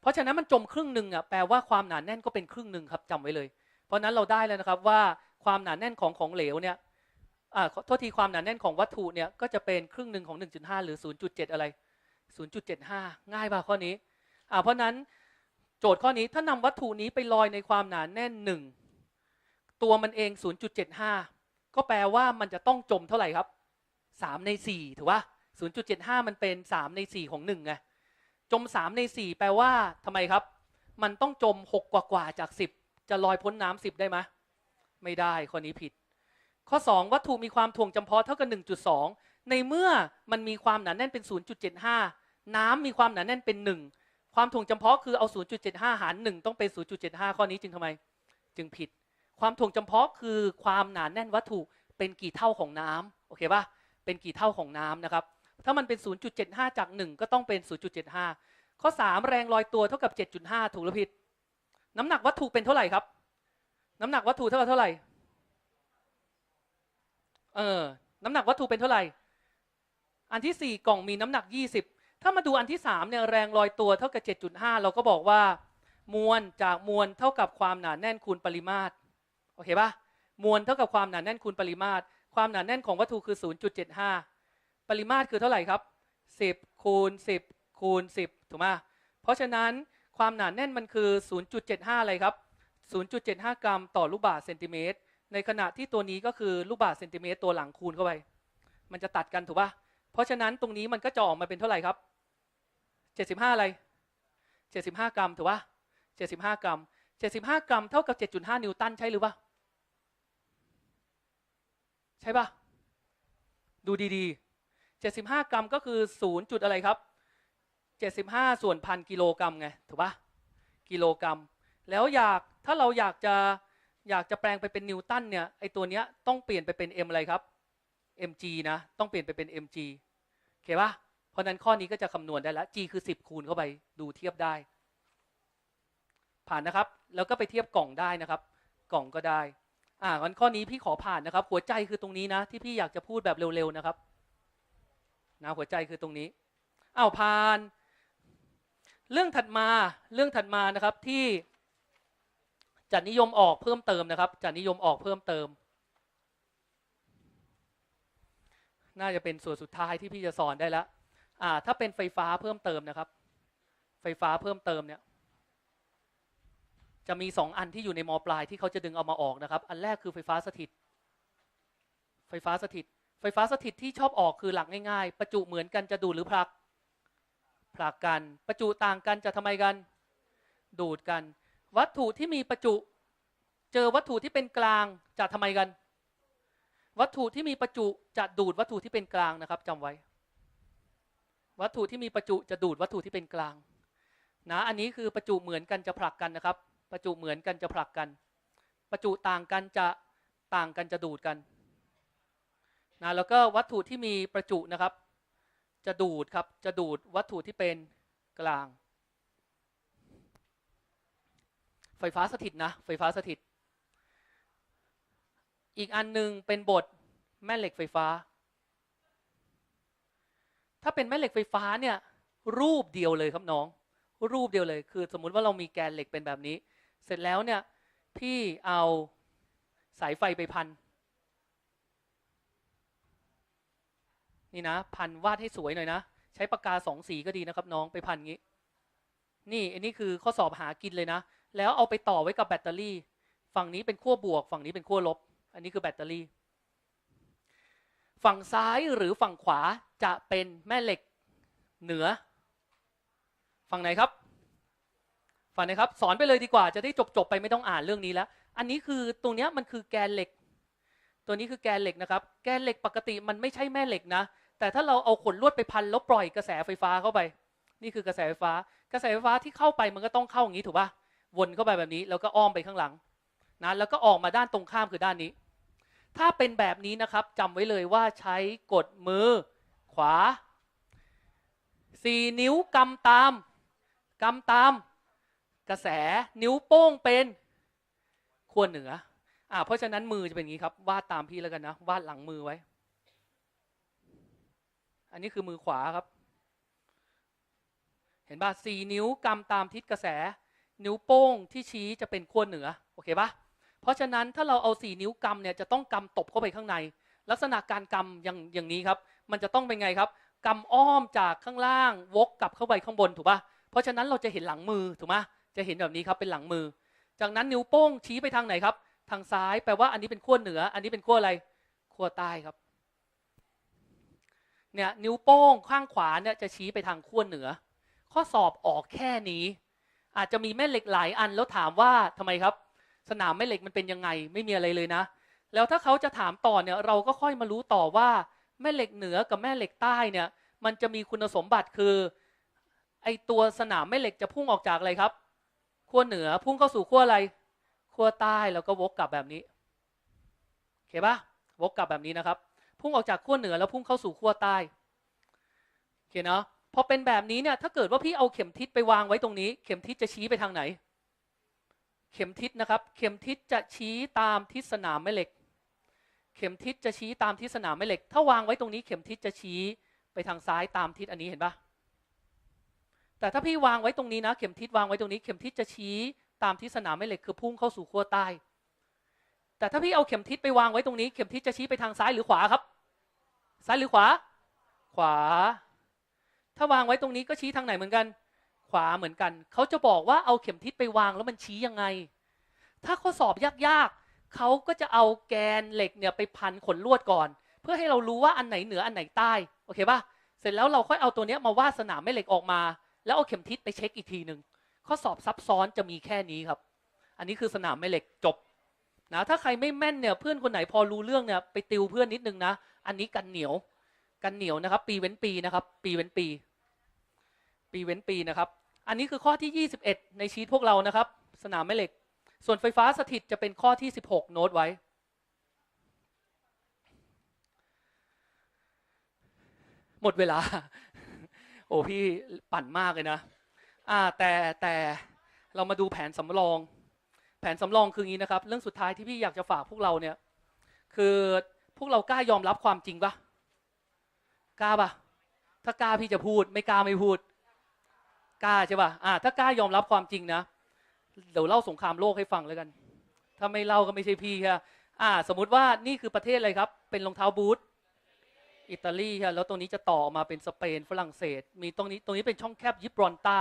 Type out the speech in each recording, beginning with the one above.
เพราะฉะนั้นมันจมครึ่งหนึ่งอะแปลว่าความหนาแน่นก็เป็นครึ่งหนึ่งครับจำไว้เลย เพราะนั้นเราได้แล้วนะครับว่าความหนาแน่นของของเหลวเนี่ยอ่าโทษทีความหนาแน่นของวัตถุเนี่ยก็จะเป็นครึ่งหนึ่งของ 1.5 หรือ 0.7 อะไร 0.75 ง่ายป่ะข้อนี้อ่าเพราะนั้นโจทย์ข้อนี้ถ้านำวัตถุนี้ไปลอยในความหนาแน่น1ตัวมันเอง 0.75 ก็แปลว่ามันจะต้องจมเท่าไหร่ครับ 3 ใน 4 ถือว่า 0.75 มันเป็น 3 ใน 4 ของ1ไง จม3ใน4แปลว่าทำไมครับ มันต้องจม6กว่ากว่าจาก10จะลอยพ้นน้ำ10ได้ไหมไม่ได้ข้อนี้ผิด ข้อ 2 วัตถุมีความถ่วงจำเพาะเท่ากับ1.2 ในเมื่อมันมีความหนาแน่นเป็น 0.75 น้ำมีความหนาแน่นเป็น 1 ความถ่วงจำเพาะคือเอา 0.75 หาร 1 ต้องเป็น 0.75 ข้อนี้จึงทำไม จึงผิด ความถ่วงจำเพาะคือความหนาแน่นวัตถุเป็นกี่เท่าของน้ำโอเคปะเป็นกี่เท่าของน้ำนะครับ ถ้ามันเป็น 0.75 จาก 1 ก็ต้องเป็น 0.75 ข้อ 3 แรงลอยตัวเท่ากับ 7.5 ถูกหรือผิด น้ำหนักวัตถุเป็นเท่าไหร่ครับ น้ำหนักวัตถุเท่ากับเท่าไหร่ เออ น้ำหนักวัตถุเป็นเท่าไหร่ อันที่ 4 กล่องมีน้ำหนัก 20 ถ้ามาดูอันที่3เนี่ยแรงลอยตัวเท่ากับ 7.5 เราก็บอกว่า มวลจากมวลเท่ากับความหนาแน่นคูณปริมาตร โอเคปะมวลเท่ากับความหนาแน่นคูณปริมาตร ความหนาแน่นของวัตถุคือ 0.75 ปริมาตรคือเท่าไหร่ครับ10คูณ10คูณ10ถูกไหมเพราะฉะนั้นความหนาแน่นมันคือ 0.75 อะไรครับ 0.75 กรัมต่อลูกบาศก์เซนติเมตร ในขณะที่ตัวนี้ก็คือลูกบาศก์เซนติเมตรตัวหลังคูณเข้าไป มันจะตัดกันถูกป่ะเพราะฉะนั้นตรงนี้มันก็จะออกมาเป็นเท่าไหร่ครับ 75 อะไร 75 กรัมถูกป่ะ75 กรัม 75 กรัมเท่ากับ 7.5 นิวตันใช่หรือปล่าใช่ป่ะดูดีๆ 75 กรัมก็คือ0จุดอะไรครับ 75 ส่วนพันกิโลกรัมไงถูกปะกิโลกรัม แล้วอยากถ้าเราอยากจะอยากจะแปลงไปเป็นนิวตันเนี่ยไอตัวเนี้ยต้องเปลี่ยนไปเป็น m อะไรครับ mg นะต้องเปลี่ยนไปเป็น mg โอเคปะเพราะนั้นข้อนี้ก็จะคำนวณได้แล้ว g คือ 10 คูณเข้าไปดูเทียบได้ ผ่านนะครับ แล้วก็ไปเทียบกล่องได้นะครับ กล่องก็ได้อ่างั้นข้อนี้พี่ขอผ่านนะครับ หัวใจคือตรงนี้นะ ที่พี่อยากจะพูดแบบเร็วๆนะครับ นะหัวใจคือตรงนี้อ้าวผ่าน เรื่องถัดมาเรื่องถัดมานะครับที่จะนิยมออกเพิ่มเติมนะครับจะนิยมออกเพิ่มเติม น่าจะเป็นส่วนสุดท้ายที่พี่จะสอนได้แล้วอ่าถ้าเป็นไฟฟ้าเพิ่มเติมนะครับ ไฟฟ้าเพิ่มเติมเนี่ยจะมีสองอันที่อยู่ในมปลายที่เขาจะดึงเอามาออกนะครับ อันแรกคือไฟฟ้าสถิต ไฟฟ้าสถิต ไฟฟ้าสถิตที่ชอบออกคือหลักง่ายๆ ประจุเหมือนกันจะดูดหรือผลัก ผลักกัน ประจุต่างกันจะทำไมกัน ดูดกัน วัตถุที่มีประจุ เจอวัตถุที่เป็นกลางจะทำไมกัน วัตถุที่มีประจุจะดูดวัตถุที่เป็นกลางนะครับจำไว้ วัตถุที่มีประจุจะดูดวัตถุที่เป็นกลาง นะ อันนี้คือประจุเหมือนกันจะผลักกันนะครับ ประจุเหมือนกันจะผลักกัน ประจุต่างกันจะต่างกันจะดูดกัน นะแล้วก็วัตถุที่มีประจุนะครับ จะดูดครับจะดูดวัตถุที่เป็นกลาง ไฟฟ้าสถิตนะไฟฟ้าสถิต อีกอันหนึ่งเป็นบทแม่เหล็กไฟฟ้า ถ้าเป็นแม่เหล็กไฟฟ้าเนี่ยรูปเดียวเลยครับน้อง รูปเดียวเลยคือ สมมุติว่าเรามีแกนเหล็กเป็นแบบนี้ เสร็จแล้วเนี่ยพี่เอาสายไฟไปพัน นี่นะ พันวาดให้สวยหน่อยนะ ใช้ปากกาสองสีก็ดีนะครับ น้องไปพันงี้ นี่อันนี้คือข้อสอบหากินเลยนะ แล้วเอาไปต่อไว้กับแบตเตอรี่ ฝั่งนี้เป็นขั้วบวก ฝั่งนี้เป็นขั้วลบ อันนี้คือแบตเตอรี่ ฝั่งซ้ายหรือฝั่งขวาจะเป็นแม่เหล็กเหนือ ฝั่งไหนครับ ฝั่งไหนครับ สอนไปเลยดีกว่า จะได้จบจบไปไม่ต้องอ่านเรื่องนี้แล้ว อันนี้คือตรงนี้มันคือแกนเหล็ก ตัวนี้คือแกนเหล็กนะครับ แกนเหล็กปกติมันไม่ใช่แม่เหล็กนะ แต่ถ้าเราเอาขนลวดไปพันแล้วปล่อยกระแสไฟฟ้าเข้าไป นี่คือกระแสไฟฟ้า กระแสไฟฟ้าที่เข้าไปมันก็ต้องเข้าอย่างนี้ถูกปะวนเข้าไปแบบนี้ แล้วก็อ้อมไปข้างหลังนะแล้วก็ออกมาด้านตรงข้ามคือด้านนี้ ถ้าเป็นแบบนี้นะครับจำไว้เลยว่าใช้กดมือขวาสี่นิ้วกำตามกำตาม กระแสนิ้วโป้งเป็นขั้วเหนืออ่าเพราะฉะนั้นมือจะเป็นอย่างนี้ครับวาดตามพี่แล้วกันนะวาดหลังมือไว้ อันนี้คือมือขวาครับ เห็นป่ะสี่นิ้วกำตามทิศกระแส นิ้วโป้งที่ชี้จะเป็นขั้วเหนือ โอเคป่ะเพราะฉะนั้นถ้าเราเอาสี่นิ้วกำเนี่ยจะต้องกำตบเข้าไปข้างใน ลักษณะการกำอย่างอย่างนี้ครับ มันจะต้องเป็นไงครับกำอ้อมจากข้างล่างวกกลับเข้าไปข้างบนถูกป่ะเพราะฉะนั้นเราจะเห็นหลังมือถูกไหมจะเห็นแบบนี้ครับเป็นหลังมือ จากนั้นนิ้วโป้งชี้ไปทางไหนครับ ทางซ้ายแปลว่าอันนี้เป็นขั้วเหนือ อันนี้เป็นขั้วอะไรขั้วใต้ครับ เนี่ยนิ้วโป้งข้างขวาเนี่ยจะชี้ไปทางขั้วเหนือ ข้อสอบออกแค่นี้ อาจจะมีแม่เหล็กหลายอันแล้วถามว่าทำไมครับ สนามแม่เหล็กมันเป็นยังไงไม่มีอะไรเลยนะ แล้วถ้าเขาจะถามต่อเนี่ยเราก็ค่อยมารู้ต่อว่าแม่เหล็กเหนือกับแม่เหล็กใต้เนี่ย มันจะมีคุณสมบัติคือไอตัวสนามแม่เหล็กจะพุ่งออกจากอะไรครับขั้วเหนือพุ่งเข้าสู่ขั้วอะไรขั้วใต้แล้วก็วกกลับแบบนี้โอเคปะวกกลับแบบนี้นะครับ พุ่งออกจากขั้วเหนือแล้วพุ่งเข้าสู่ขั้วใต้โอเคเนาะพอเป็นแบบนี้เนี่ยถ้าเกิดว่าพี่เอาเข็มทิศไปวางไว้ตรงนี้ เข็มทิศจะชี้ไปทางไหน เข็มทิศนะครับ เข็มทิศจะชี้ตามทิศสนามแม่เหล็ก เข็มทิศจะชี้ตามทิศสนามแม่เหล็ก ถ้าวางไว้ตรงนี้เข็มทิศจะชี้ไปทางซ้ายตามทิศอันนี้เห็นปะแต่ถ้าพี่วางไว้ตรงนี้นะ เข็มทิศวางไว้ตรงนี้ เข็มทิศจะชี้ตามทิศสนามแม่เหล็กคือพุ่งเข้าสู่ขั้วใต้ แต่ถ้าพี่เอาเข็มทิศไปวางไว้ตรงนี้ เข็มทิศจะชี้ไปทางซ้ายหรือขวาครับ ซ้ายหรือขวา ขวา ถ้าวางไว้ตรงนี้ก็ชี้ทางไหนเหมือนกัน ขวาเหมือนกัน เขาจะบอกว่าเอาเข็มทิศไปวางแล้วมันชี้ยังไง ถ้าข้อสอบยากๆเขาก็จะเอาแกนเหล็กเนี่ยไปพันขนลวดก่อน เพื่อให้เรารู้ว่าอันไหนเหนืออันไหนใต้โอเคป่ะเสร็จแล้วเราค่อยเอาตัวเนี้ยมาวาดสนามแม่เหล็กออกมา แล้วเอาเข็มทิศไปเช็คอีกทีหนึ่งข้อสอบซับซ้อนจะมีแค่นี้ครับ อันนี้คือสนามแม่เหล็กจบ นะถ้าใครไม่แม่นเนี่ยเพื่อนคนไหนพอรู้เรื่องเนี่ยไปติวเพื่อนนิดนึงนะ อันนี้กันเหนียว กันเหนียวนะครับ ปีเว้นปีนะครับ ปีเว้นปี ปีเว้นปีนะครับ อันนี้คือข้อที่ 21 ในชีตพวกเรานะครับ สนามแม่เหล็ก ส่วนไฟฟ้าสถิตจะเป็นข้อที่ 16 โน้ตไว้ หมดเวลา โอ้พี่ปั่นมากเลยนะอ่าแต่แต่เรามาดูแผนสำรอง แผนสำรองคืออย่างนี้นะครับ เรื่องสุดท้ายที่พี่อยากจะฝากพวกเราเนี่ย คือพวกเรากล้ายอมรับความจริงปะกล้าปะถ้ากล้าพี่จะพูด ไม่กล้าไม่พูดกล้าใช่ปะอ่า ถ้ากล้ายอมรับความจริงนะเดี๋ยวเล่าสงครามโลกให้ฟังแล้วกัน ถ้าไม่เล่าก็ไม่ใช่พี่ค่ะอ่า สมมุติว่านี่คือประเทศอะไรครับ เป็นรองเท้าบูทอิตาลีค่ะแล้วตรงนี้จะต่อมาเป็นสเปนฝรั่งเศส มีตรงนี้ตรงนี้เป็นช่องแคบยิบรอนตา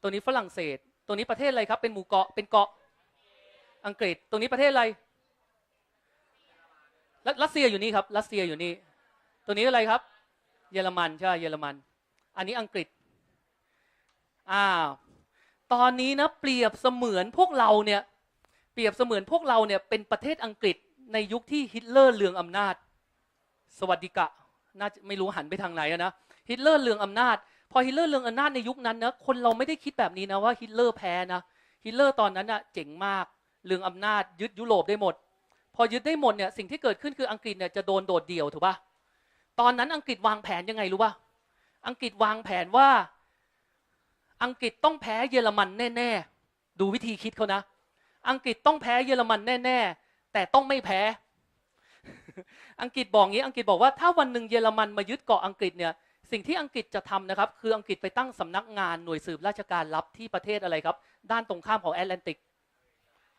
ตัวนี้ฝรั่งเศส ตัวนี้ประเทศอะไรครับ เป็นหมู่เกาะเป็นเกาะ อังกฤษตรงนี้ประเทศอะไรรัสเซียอยู่นี่ครับรัสเซียอยู่นี่ตัวนี้อะไรครับ เยอรมันใช่เยอรมัน อันนี้อังกฤษอ้าวตอนนี้นะเปรียบเสมือนพวกเราเนี่ยเปรียบเสมือนพวกเราเนี่ยเป็นประเทศอังกฤษในยุคที่ฮิตเลอร์เลืองอำนาจ สวัสดิกะน่าจะไม่รู้หันไปทางไหนนะฮิตเลอร์เลืองอำนาจ พอฮิตเลอร์เลืองอำนาจในยุคนั้นนะคนเราไม่ได้คิดแบบนี้นะว่าฮิตเลอร์แพ้นะฮิตเลอร์ตอนนั้นอะเจ๋งมาก ลืองอำนาจยึดยุโรปได้หมด พอยึดได้หมดเนี่ยสิ่งที่เกิดขึ้นคืออังกฤษเนี่ยจะโดนโดดเดี่ยวถูกปะตอนนั้นอังกฤษวางแผนยังไงรู้ปะอังกฤษวางแผนว่า อังกฤษต้องแพ้เยอรมันแน่ ๆ ดูวิธีคิดเขานะ อังกฤษต้องแพ้เยอรมันแน่ ๆ แต่ต้องไม่แพ้ อังกฤษบอกงี้ อังกฤษบอกว่าถ้าวันหนึ่งเยอรมันมายึดเกาะอังกฤษเนี่ยสิ่งที่อังกฤษจะทำนะครับ คืออังกฤษไปตั้งสำนักงานหน่วยสืบราชการลับที่ประเทศอะไรครับ ด้านตรงข้ามของแอตแลนติก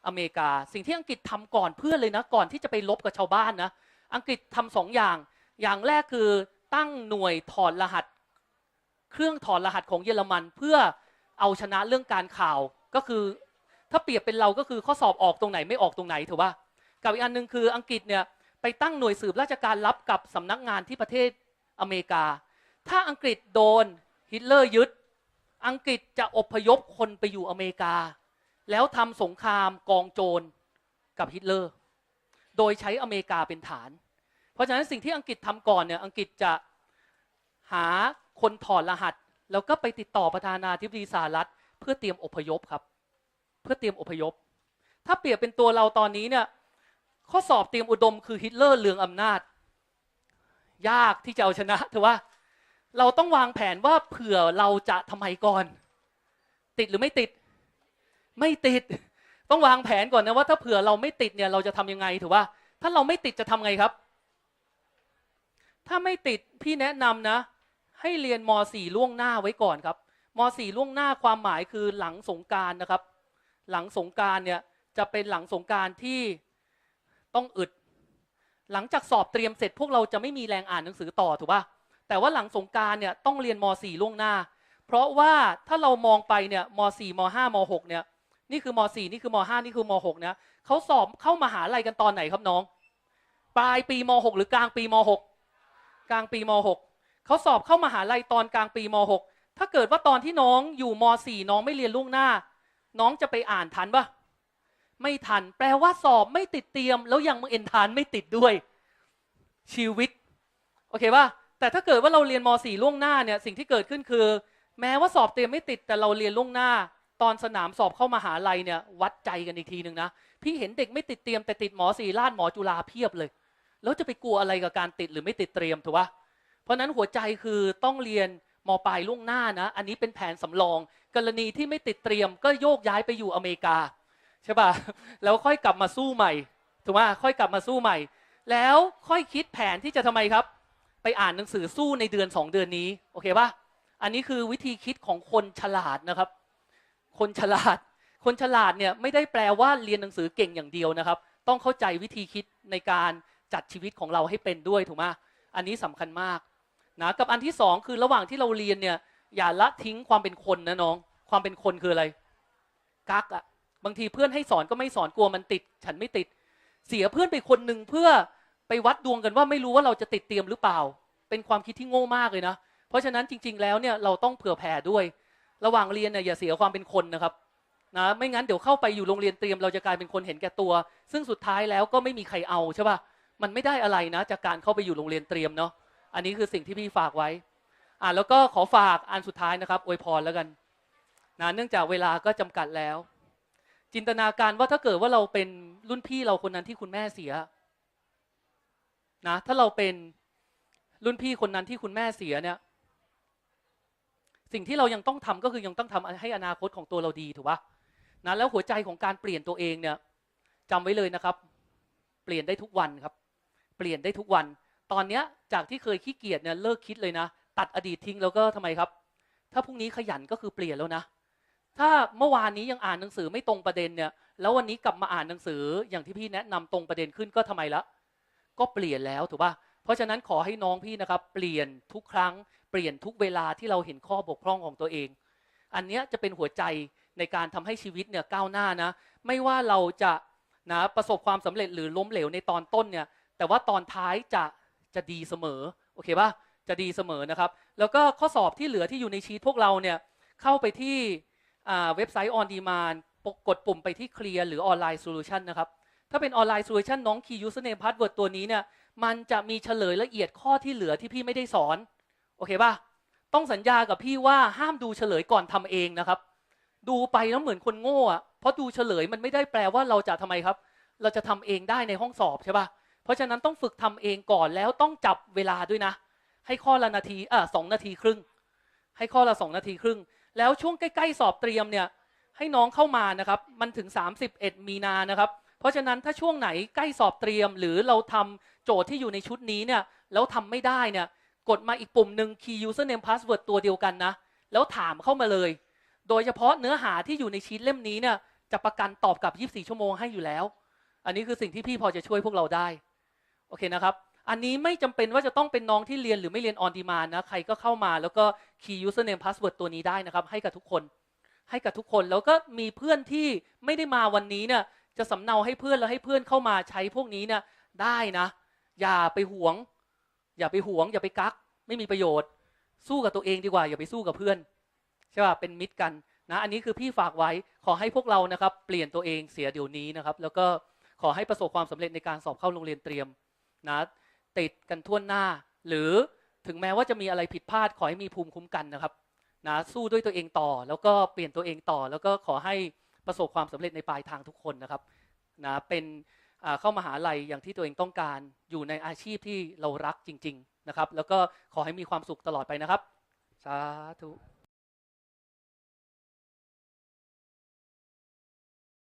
อเมริกา สิ่งที่อังกฤษทำก่อนเพื่อนเลยนะ ก่อนที่จะไปลบกับชาวบ้านนะ อังกฤษทำสองอย่าง อย่างแรกคือตั้งหน่วยถอดรหัส เครื่องถอดรหัสของเยอรมันเพื่อเอาชนะเรื่องการข่าวก็คือ ถ้าเปรียบเป็นเราก็คือข้อสอบออกตรงไหนไม่ออกตรงไหนถูกป่ะกับอีกอันหนึ่งคืออังกฤษเนี่ยไปตั้งหน่วยสืบราชการลับกับสำนักงานที่ประเทศอเมริกา ถ้าอังกฤษโดนฮิตเลอร์ยึด อังกฤษจะอพยพคนไปอยู่อเมริกา แล้วทำสงครามกองโจรกับฮิตเลอร์ โดยใช้อเมริกาเป็นฐาน เพราะฉะนั้นสิ่งที่อังกฤษทำก่อนเนี่ยอังกฤษจะหาคนถอดรหัส แล้วก็ไปติดต่อประธานาธิบดีสหรัฐ เพื่อเตรียมอพยพครับ เพื่อเตรียมอพยพ ถ้าเปรียบเป็นตัวเราตอนนี้เนี่ยข้อสอบเตรียมอุดมคือฮิตเลอร์เลืองอำนาจ ยากที่จะเอาชนะถือว่า เราต้องวางแผนว่าเผื่อเราจะทำไมก่อน ติดหรือไม่ติด ไม่ติด ต้องวางแผนก่อนนะว่าถ้าเผื่อเราไม่ติดเนี่ยเราจะทำยังไงถือว่า ถ้าเราไม่ติดจะทำไงครับ ถ้าไม่ติดพี่แนะนำนะ ให้เรียนม .4 ล่วงหน้าไว้ก่อนครับม .4 ล่วงหน้าความหมายคือหลังสงการนะครับ หลังสงการเนี่ยจะเป็นหลังสงการที่ต้องอึด หลังจากสอบเตรียมเสร็จพวกเราจะไม่มีแรงอ่านหนังสือต่อถูกปะแต่ว่าหลังสงการเนี่ยต้องเรียนม .4 ล่วงหน้า เพราะว่าถ้าเรามองไปเนี่ยม .4 ม .5 ม .6 เนี่ย นี่คือม .4 นี่คือม .5 นี่คือม .6 เนี่ยเขาสอบเข้ามหาลัยกันตอนไหนครับน้อง ปลายปีม .6 หรือกลางปีม .6 กลางปีม .6 เขาสอบเข้ามหาลัยตอนกลางปีม .6 ถ้าเกิดว่าตอนที่น้องอยู่ม .4 น้องไม่เรียนล่วงหน้า น้องจะไปอ่านทันปะไม่ทัน แปลว่าสอบไม่ติดเตรียม แล้วยังเอ็นทานไม่ติดด้วย ชีวิต โอเคปะแต่ถ้าเกิดว่าเราเรียนม .4 ล่วงหน้าเนี่ยสิ่งที่เกิดขึ้นคือ แม้ว่าสอบเตรียมไม่ติดแต่เราเรียนล่วงหน้า ตอนสนามสอบเข้ามหาลัยเนี่ย วัดใจกันอีกทีหนึ่งนะ พี่เห็นเด็กไม่ติดเตรียมแต่ติดหมอสี่ลาดหมอจุฬาเพียบเลย แล้วจะไปกลัวอะไรกับการติดหรือไม่ติดเตรียมถูกปะเพราะนั้นหัวใจคือต้องเรียนมปลายล่วงหน้านะ อันนี้เป็นแผนสำรอง กรณีที่ไม่ติดเตรียมก็โยกย้ายไปอยู่อเมริกาใช่ปะแล้วค่อยกลับมาสู้ใหม่ถูกไหมค่อยกลับมาสู้ใหม่ แล้วค่อยคิดแผนที่จะทำไมครับ ไปอ่านหนังสือสู้ในเดือนสองเดือนนี้ โอเคปะอันนี้คือวิธีคิดของคนฉลาดนะครับ คนฉลาด คนฉลาดเนี่ยไม่ได้แปลว่าเรียนหนังสือเก่งอย่างเดียวนะครับ ต้องเข้าใจวิธีคิดในการจัดชีวิตของเราให้เป็นด้วยถูกไหมอันนี้สำคัญมากนะกับอันที่สองคือระหว่างที่เราเรียนเนี่ยอย่าละทิ้งความเป็นคนนะน้อง ความเป็นคนคืออะไรกักอะบางทีเพื่อนให้สอนก็ไม่สอนกลัวมันติด ฉันไม่ติด เสียเพื่อนไปคนหนึ่งเพื่อไปวัดดวงกันว่าไม่รู้ว่าเราจะติดเตรียมหรือเปล่า เป็นความคิดที่โง่มากเลยนะ เพราะฉะนั้นจริง ๆ แล้วเนี่ยเราต้องเผื่อแผ่ด้วย ระหว่างเรียนเนี่ยอย่าเสียความเป็นคนนะครับนะไม่งั้นเดี๋ยวเข้าไปอยู่โรงเรียนเตรียมเราจะกลายเป็นคนเห็นแก่ตัว ซึ่งสุดท้ายแล้วก็ไม่มีใครเอาใช่ป่ะมันไม่ได้อะไรนะ จากการเข้าไปอยู่โรงเรียนเตรียมเนาะอันนี้คือสิ่งที่พี่ฝากไว้อ่าแล้วก็ขอฝากอันสุดท้ายนะครับอวยพรแล้วกันนะเนื่องจากเวลาก็จำกัดแล้ว จินตนาการว่าถ้าเกิดว่าเราเป็นรุ่นพี่เราคนนั้นที่คุณแม่เสียนะถ้าเราเป็นรุ่นพี่คนนั้นที่คุณแม่เสียเนี่ย สิ่งที่เรายังต้องทำก็คือยังต้องทำให้อนาคตของตัวเราดีถูกปะนะแล้วหัวใจของการเปลี่ยนตัวเองเนี่ยจำไว้เลยนะครับ เปลี่ยนได้ทุกวันครับ เปลี่ยนได้ทุกวัน ตอนเนี้ยจากที่เคยขี้เกียจเนี่ยเลิกคิดเลยนะ ตัดอดีตทิ้งแล้วก็ทำไมครับ ถ้าพรุ่งนี้ขยันก็คือเปลี่ยนแล้วนะ ถ้าเมื่อวานนี้ยังอ่านหนังสือไม่ตรงประเด็นเนี่ย แล้ววันนี้กลับมาอ่านหนังสืออย่างที่พี่แนะนำตรงประเด็นขึ้นก็ทำไมละก็เปลี่ยนแล้วถูกปะเพราะฉะนั้นขอให้น้องพี่นะครับ เปลี่ยนทุกครั้ง เปลี่ยนทุกเวลาที่เราเห็นข้อบกพร่องของตัวเอง อันนี้จะเป็นหัวใจในการทำให้ชีวิตเนี่ยก้าวหน้านะ ไม่ว่าเราจะนะประสบความสำเร็จหรือล้มเหลวในตอนต้นเนี่ย แต่ว่าตอนท้ายจะจะดีเสมอโอเคป่ะจะดีเสมอนะครับ แล้วก็ข้อสอบที่เหลือที่อยู่ในชีตพวกเราเนี่ยเข้าไปที่เว็บไซต์ on demand กดปุ่มไปที่ clear หรือ online solution นะครับ ถ้าเป็น online solution น้อง key username password ตัวนี้เนี่ยมันจะมีเฉลยละเอียดข้อที่เหลือที่พี่ไม่ได้สอน อเคป่ะต้องสัญญากับพี่ว่าห้ามดูเฉลยก่อนทำเองนะครับ ดูไปแล้วเหมือนคนโง่อะเพราะดูเฉลยมันไม่ได้แปลว่าเราจะทำไมครับ เราจะทำเองได้ในห้องสอบใช่ป่ะเพราะฉะนั้นต้องฝึกทำเองก่อนแล้วต้องจับเวลาด้วยนะ ให้ข้อละนาทีอะสองนาทีครึ่ง ให้ข้อละสองนาทีครึ่ง แล้วช่วงใกล้ๆสอบเตรียมเนี่ย ให้น้องเข้ามานะครับ มันถึง 31 มีนานะครับ เพราะฉะนั้นถ้าช่วงไหนใกล้สอบเตรียมหรือเราทำโจทย์ที่อยู่ในชุดนี้เนี่ยแล้วทำไม่ได้เนี่ย กดมาอีกปุ่มหนึ่ง key username password ตัวเดียวกันนะ แล้วถามเข้ามาเลย โดยเฉพาะเนื้อหาที่อยู่ในชีตเล่มนี้เนี่ยจะประกันตอบกับ 24 ชั่วโมงให้อยู่แล้ว อันนี้คือสิ่งที่พี่พอจะช่วยพวกเราได้ โอเคนะครับ อันนี้ไม่จำเป็นว่าจะต้องเป็นน้องที่เรียนหรือไม่เรียน on demand นะ ใครก็เข้ามาแล้วก็ key username password ตัวนี้ได้นะครับ ให้กับทุกคน ให้กับทุกคน แล้วก็มีเพื่อนที่ไม่ได้มาวันนี้เนี่ยจะสำเนาให้เพื่อนแล้วให้เพื่อนเข้ามาใช้พวกนี้เนี่ยได้นะ อย่าไปหวง อย่าไปหวง อย่าไปกัก ไม่มีประโยชน์ สู้กับตัวเองดีกว่า อย่าไปสู้กับเพื่อนใช่ป่ะเป็นมิตรกันนะอันนี้คือพี่ฝากไว้ขอให้พวกเรานะครับ เปลี่ยนตัวเองเสียเดี๋ยวนี้นะครับ แล้วก็ขอให้ประสบความสำเร็จในการสอบเข้าโรงเรียนเตรียมนะติดกันทั่วหน้า หรือถึงแม้ว่าจะมีอะไรผิดพลาดขอให้มีภูมิคุ้มกันนะครับนะสู้ด้วยตัวเองต่อ แล้วก็เปลี่ยนตัวเองต่อ แล้วก็ขอให้ประสบความสำเร็จในปลายทางทุกคนนะครับนะเป็น เข้ามาหาลัยอย่างที่ตัวเองต้องการ อยู่ในอาชีพที่เรารักจริง ๆ นะครับ แล้วก็ขอให้มีความสุขตลอดไปนะครับ สาธุ